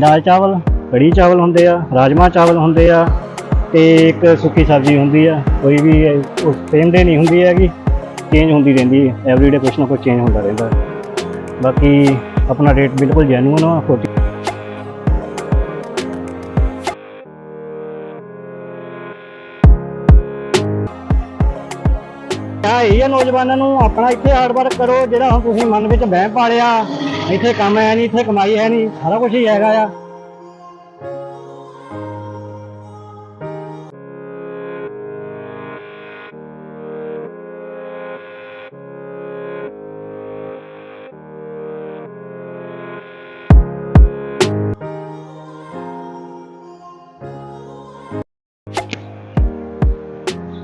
ਦਾਲ ਚਾਵਲ, ਕੜੀ ਚਾਵਲ ਹੁੰਦੇ ਆ ਰਾਜਮਾ ਚਾਵਲ ਹੁੰਦੇ ਆ ਤੇ ਇੱਕ ਸੁੱਕੀ ਸਬਜ਼ੀ ਹੁੰਦੀ ਆ, ਕੋਈ ਵੀ ਉਸ ਸੇਮ ਡੇ ਨਹੀਂ ਹੁੰਦੀ ਹੈਗੀ ਚੇਂਜ ਹੁੰਦੀ ਰਹਿੰਦੀ ਹੈ ਐਵਰੀਡੇ ਕੁਛ ਨਾ ਕੁਛ ਚੇਂਜ ਹੁੰਦਾ ਰਹਿੰਦਾ ਬਾਕੀ ਆਪਣਾ ਰੇਟ ਬਿਲਕੁਲ ਜੈਨੂਅਨ ਆ 40 ਆ ਇਹ ਆ ਨੌਜਵਾਨਾਂ ਨੂੰ, ਆਪਣਾ ਇੱਥੇ ਹਾਰਡ ਵਰਕ ਕਰੋ, ਜਿਹੜਾ ਹੁਣ ਤੁਸੀਂ ਮਨ ਵਿੱਚ ਬਹਿ ਪਾਲਿਆ ਇੱਥੇ ਕੰਮ ਹੈ ਨਹੀਂ ਇੱਥੇ ਕਮਾਈ ਹੈ ਨਹੀਂ ਸਾਰਾ ਕੁਝ ਹੀ ਹੈਗਾ ਆ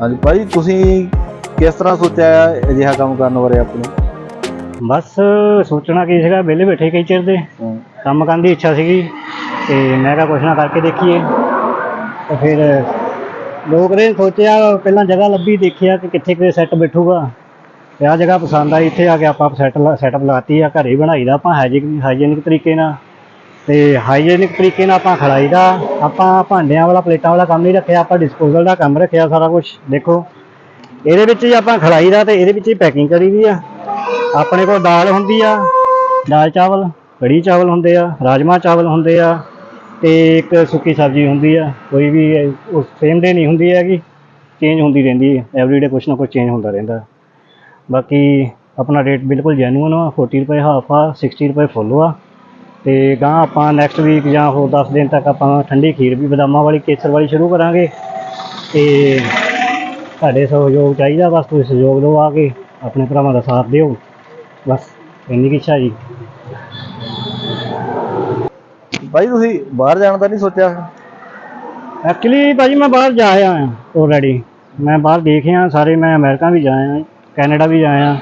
ਹਾਂਜੀ ਭਾਈ, ਤੁਸੀਂ ਕਿਸ ਤਰ੍ਹਾਂ ਸੋਚਿਆ ਹੈ ਅਜਿਹਾ ਕੰਮ ਕਰਨ ਬਾਰੇ ਆਪਣੇ? ਬਸ ਸੋਚਣਾ ਕੀ ਸੀਗਾ ਵਿਹਲੇ ਬੈਠੇ ਕਈ ਚਿਰ ਦੇ। ਕੰਮ ਕਰਨ ਦੀ ਇੱਛਾ ਸੀਗੀ ਤੇ ਮੈਂ ਕਿਹਾ ਕੁਛ ਨਾ ਕਰਕੇ ਦੇਖੀਏ। ਤੇ ਫਿਰ ਲੋਕ ਨੇ ਸੋਚਿਆ ਪਹਿਲਾਂ ਜਗ੍ਹਾ ਲੱਭੀ ਦੇਖਿਆ ਕਿ ਕਿੱਥੇ ਕਿਤੇ ਸੈੱਟ ਬੈਠੂਗਾ। ਤੇ ਆਹ ਜਗ੍ਹਾ ਪਸੰਦ ਆਈ ਇੱਥੇ ਆ ਕੇ ਆਪਾਂ ਸੈੱਟ ਸੈਟਅਪ ਲਾਤੀ ਆ ਘਰੇ ਬਣਾਈ ਦਾ ਆਪਾਂ ਹਾਈਜੀਨਿਕ ਹਾਈਜੀਨਿਕ ਤਰੀਕੇ ਨਾਲ। ਤੇ ਹਾਈਜੀਨਿਕ ਤਰੀਕੇ ਨਾਲ ਆਪਾਂ ਖੜਾਈ ਦਾ ਆਪਾਂ ਭਾਂਡਿਆਂ ਵਾਲਾ ਪਲੇਟਾਂ ਵਾਲਾ ਕੰਮ ਨਹੀਂ ਰੱਖਿਆ ਆਪਾਂ ਡਿਸਪੋਜ਼ਲ ਦਾ ਕੰਮ ਰੱਖਿਆ ਸਾਰਾ ਕੁਝ ਦੇਖੋ। ਇਹਦੇ ਵਿੱਚ ਹੀ ਆਪਾਂ ਖੜਾਈ ਦਾ ਤੇ ਇਹਦੇ ਵਿੱਚ ਹੀ ਪੈਕਿੰਗ ਕਰੀ ਦੀ ਆ। ਆਪਣੇ ਕੋਲ ਦਾਲ ਹੁੰਦੀ ਆ, ਦਾਲ ਚਾਵਲ, ਕੜੀ ਚਾਵਲ ਹੁੰਦੇ ਆ ਰਾਜਮਾ ਚਾਵਲ ਹੁੰਦੇ ਆ, ਤੇ ਇੱਕ ਸੁੱਕੀ ਸਬਜ਼ੀ ਹੁੰਦੀ ਆ, ਕੋਈ ਵੀ ਇਹ ਉਸ ਸੇਮ ਡੇ ਨਹੀਂ ਹੁੰਦੀ ਹੈਗੀ ਚੇਂਜ ਹੁੰਦੀ ਰਹਿੰਦੀ ਹੈ ਐਵਰੀਡੇ ਕੁਛ ਨਾ ਕੁਛ ਚੇਂਜ ਹੁੰਦਾ ਰਹਿੰਦਾ। ਬਾਕੀ ਆਪਣਾ ਰੇਟ ਬਿਲਕੁਲ ਜੈਨੂਅਨ ਆ 40 ਰੁਪਏ ਹਾਫ ਆ 60 ਰੁਪਏ ਫੁੱਲ ਆ, ਤੇ ਗਾਂ ਆਪਾਂ ਨੈਕਸਟ ਵੀਕ ਜਾਂ ਹੋਰ 10 ਦਿਨ ਤੱਕ ਆਪਾਂ ਠੰਡੀ ਖੀਰ ਵੀ ਬਦਾਮਾਂ ਵਾਲੀ, ਕੇਸਰ ਵਾਲੀ ਸ਼ੁਰੂ ਕਰਾਂਗੇ, ਤੇ ਤੁਹਾਡੇ ਸਹਿਯੋਗ ਚਾਹੀਦਾ, ਬਸ ਤੁਸੀਂ ਸਹਿਯੋਗ ਦਿਓ ਆ ਕੇ, ਆਪਣੇ ਭਰਾਵਾਂ ਦਾ ਸਾਥ ਦਿਓ। ਬਸ ਇੰਨੀ ਕੀ ਇੱਛਾ ਜੀ। ਭਾਈ ਤੁਸੀਂ ਬਾਹਰ ਜਾਣ ਦਾ ਨਹੀਂ ਸੋਚਿਆ? ਐਕਚੁਅਲੀ ਭਾਜੀ ਮੈਂ ਬਾਹਰ ਜਾ ਆਇਆ ਹਾਂ ਆਲਰੇਡੀ ਮੈਂ ਬਾਹਰ ਦੇਖਿਆ ਸਾਰੇ ਮੈਂ ਅਮਰੀਕਾ ਵੀ ਜਾ ਆਇਆ ਕੈਨੇਡਾ ਵੀ ਜਾ ਆਇਆ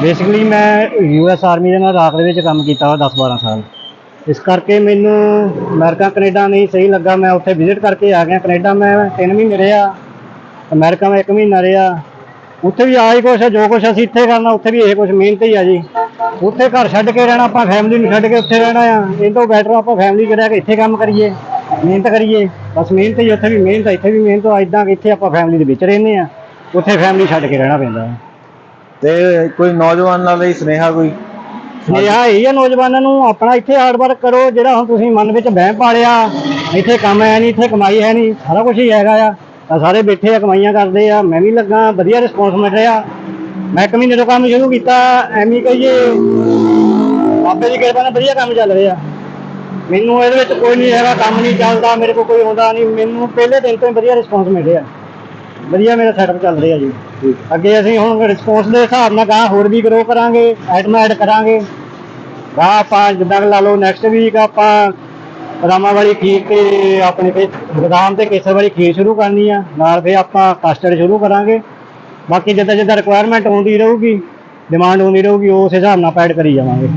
ਬੇਸਿਕਲੀ ਮੈਂ ਯੂਐਸ ਆਰਮੀ ਦੇ ਨਾਲ ਰਾਖ ਦੇ ਵਿੱਚ ਕੰਮ ਕੀਤਾ ਵਾ 10 12 ਸਾਲ। ਇਸ ਕਰਕੇ ਮੈਨੂੰ ਅਮਰੀਕਾ ਕੈਨੇਡਾ ਨਹੀਂ ਸਹੀ ਲੱਗਾ। ਮੈਂ ਉੱਥੇ ਵਿਜ਼ਿਟ ਕਰਕੇ ਆ ਗਿਆ। ਕੈਨੇਡਾ ਮੈਂ 3 ਮਹੀਨੇ ਰਿਹਾ। ਅਮਰੀਕਾ ਮੈਂ 1 ਮਹੀਨਾ ਰਿਹਾ। ਉੱਥੇ ਵੀ ਆਹੀ ਕੁਛ ਹੈ ਜੋ ਕੁਛ ਅਸੀਂ ਇੱਥੇ ਕਰਨਾ ਉੱਥੇ ਵੀ ਇਹ ਕੁਛ ਮਿਹਨਤ ਹੀ ਆ ਜੀ। ਉੱਥੇ ਘਰ ਛੱਡ ਕੇ ਰਹਿਣਾ ਆਪਾਂ ਫੈਮਿਲੀ ਨੂੰ ਛੱਡ ਕੇ ਉੱਥੇ ਰਹਿਣਾ ਆ। ਇਹ ਤੋਂ ਬੈਟਰ ਆਪਾਂ ਫੈਮਿਲੀ ਰਹਿ ਕੇ ਇੱਥੇ ਕੰਮ ਕਰੀਏ ਮਿਹਨਤ ਕਰੀਏ। ਬਸ ਮਿਹਨਤ ਹੀ ਉੱਥੇ ਵੀ ਮਿਹਨਤ ਆ, ਇੱਥੇ ਵੀ ਮਿਹਨਤ ਆ ਇਦਾਂ ਇੱਥੇ ਆਪਾਂ ਫੈਮਿਲੀ ਦੇ ਵਿੱਚ ਰਹਿੰਦੇ ਆ। ਉੱਥੇ ਫੈਮਿਲੀ ਛੱਡ ਕੇ ਰਹਿਣਾ ਪੈਂਦਾ। ਹੈ ਤੇ ਕੋਈ ਨੌਜਵਾਨਾਂ ਲਈ ਸੁਨੇਹਾ ਕੋਈ? ਸੁਨੇਹਾ ਇਹ ਆ ਨੌਜਵਾਨਾਂ ਨੂੰ ਆਪਣਾ ਇੱਥੇ ਹਾਰਡ ਵਰਕ ਕਰੋ ਜਿਹੜਾ ਹੁਣ ਤੁਸੀਂ ਮਨ ਵਿੱਚ ਵਹਿਮ ਪਾਲਿਆ ਇੱਥੇ ਕੰਮ ਹੈ ਨਹੀਂ ਇੱਥੇ ਕਮਾਈ ਹੈ ਨਹੀਂ ਸਾਰਾ ਕੁਝ ਹੀ ਹੈਗਾ ਆ। ਤਾਂ ਸਾਰੇ ਬੈਠੇ ਆ, ਕਮਾਈਆਂ ਕਰਦੇ ਆ। ਮੈਂ ਵੀ ਲੱਗਾ, ਵਧੀਆ ਰਿਸਪੌਂਸ ਮਿਲ ਰਿਹਾ। ਮੈਂ ਇੱਕ ਮਹੀਨੇ ਤੋਂ ਕੰਮ ਸ਼ੁਰੂ ਕੀਤਾ, ਐਵੇਂ ਕਹੀਏ। ਬਾਬੇ ਦੀ ਕਿਰਪਾ ਨਾਲ ਵਧੀਆ ਕੰਮ ਚੱਲ ਰਿਹਾ। ਮੈਨੂੰ ਇਹਦੇ ਵਿੱਚ ਕੋਈ ਨਹੀਂ ਹੈਗਾ, ਕੰਮ ਨਹੀਂ ਚੱਲਦਾ, ਮੇਰੇ ਕੋਲ ਕੋਈ ਆਉਂਦਾ ਨਹੀਂ। ਮੈਨੂੰ ਪਹਿਲੇ ਦਿਨ ਤੋਂ ਹੀ ਵਧੀਆ ਰਿਸਪੌਂਸ ਮਿਲ ਰਿਹਾ। ਵਧੀਆ ਮੇਰਾ ਸੈਟਅਪ ਚੱਲ ਰਿਹਾ ਜੀ। ਅੱਗੇ ਅਸੀਂ ਹੁਣ ਰਿਸਪੌਂਸ ਦੇ ਹਿਸਾਬ ਨਾਲ ਗਾਂ ਹੋਰ ਵੀ ਗਰੋ ਕਰਾਂਗੇ ਆਈਟਮ ਐਡ ਕਰਾਂਗੇ। ਗਾਂ ਆਪਾਂ ਜਿੱਦਾਂ ਲਾ ਲਓ ਨੈਕਸਟ ਵੀਕ ਆਪਾਂ ਰਾਮਾ ਵਾਲੀ ਖੀਰ ਤੇ ਆਪਣੇ ਤੇ ਬਦਾਮ ਤੇ ਕੇਸਰ ਵਾਲੀ ਖੀਰ ਸ਼ੁਰੂ ਕਰਨੀ ਆ। ਨਾਲ ਫਿਰ ਆਪਾਂ ਕਸਟਰਡ ਸ਼ੁਰੂ ਕਰਾਂਗੇ। ਬਾਕੀ ਜਿੱਦਾਂ ਜਿੱਦਾਂ ਰਿਕੁਆਇਰਮੈਂਟ ਆਉਂਦੀ ਰਹੂਗੀ ਡਿਮਾਂਡ ਆਉਂਦੀ ਰਹੂਗੀ, ਉਸ ਹਿਸਾਬ ਨਾਲ ਪੈਡ ਕਰੀ ਜਾਵਾਂਗੇ।